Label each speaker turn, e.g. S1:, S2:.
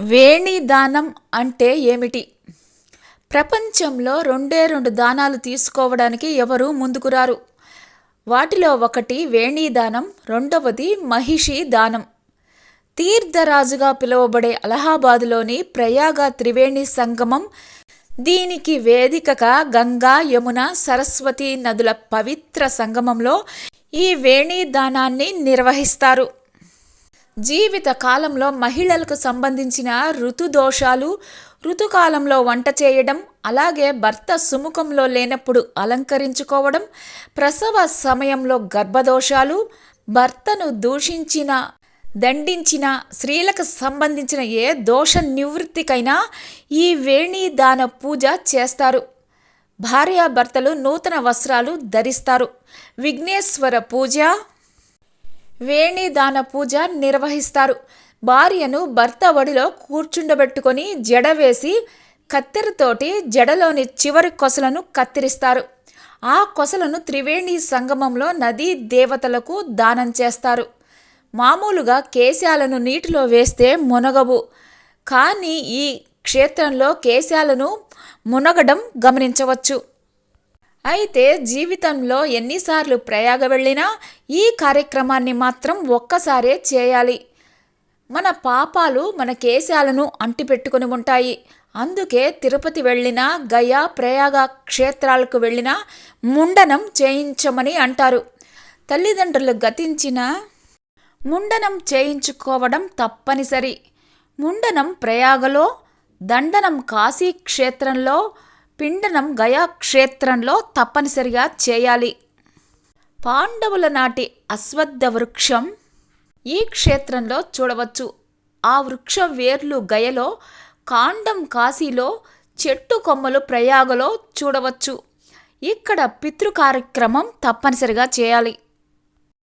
S1: వేణి దానం అంటే ఏమిటి? ప్రపంచంలో రెండే రెండు దానాలు తీసుకోవడానికి ఎవరు ముందుకు రారు. వాటిలో ఒకటి వేణీదానం రెండవది మహిషి దానం. తీర్థరాజుగా పిలువబడే అలహాబాదులోని ప్రయాగ త్రివేణి సంగమం దీనికి వేదికగా గంగా యమున సరస్వతి నదుల పవిత్ర సంగమంలో ఈ వేణీ దానాన్ని నిర్వహిస్తారు. జీవిత కాలంలో మహిళలకు సంబంధించిన ఋతుదోషాలు ఋతుకాలంలో వంట చేయడం అలాగే భర్త సుముఖంలో లేనప్పుడు అలంకరించుకోవడం ప్రసవ సమయంలో గర్భదోషాలు భర్తను దూషించిన దండించిన స్త్రీలకు సంబంధించిన ఏ దోష నివృత్తికైనా ఈ వేణీ దాన పూజ చేస్తారు. భార్యాభర్తలు నూతన వస్త్రాలు ధరిస్తారు. విఘ్నేశ్వర పూజ వేణిదాన పూజ నిర్వహిస్తారు. భార్యను భర్త ఒడిలో కూర్చుండబెట్టుకొని జడ వేసి కత్తెరతోటి జడలోని చివరి కొసలను కత్తిరిస్తారు. ఆ కొసలను త్రివేణి సంగమంలో నదీ దేవతలకు దానం చేస్తారు. మామూలుగా కేశాలను నీటిలో వేస్తే మునగవు. కానీ ఈ క్షేత్రంలో కేశాలను మునగడం గమనించవచ్చు. అయితే జీవితంలో ఎన్నిసార్లు ప్రయాగ వెళ్ళినా ఈ కార్యక్రమాన్ని మాత్రం ఒక్కసారే చేయాలి. మన పాపాలు మన కేశాలను అంటిపెట్టుకుని ఉంటాయి. అందుకే తిరుపతి వెళ్ళినా గయా ప్రయాగ క్షేత్రాలకు వెళ్ళినా ముండనం చేయించమని అంటారు. తల్లిదండ్రులు గతించిన ముండనం చేయించుకోవడం తప్పనిసరి. ముండనం ప్రయాగలో దండనం కాశీ క్షేత్రంలో పిండనం గయా క్షేత్రంలో తప్పనిసరిగా చేయాలి. పాండవుల నాటి అశ్వత్థ వృక్షం ఈ క్షేత్రంలో చూడవచ్చు. ఆ వృక్షం వేర్లు గయలో కాండం కాశీలో చెట్టు కొమ్మలు ప్రయాగలో చూడవచ్చు. ఇక్కడ పితృ కార్యక్రమం తప్పనిసరిగా చేయాలి.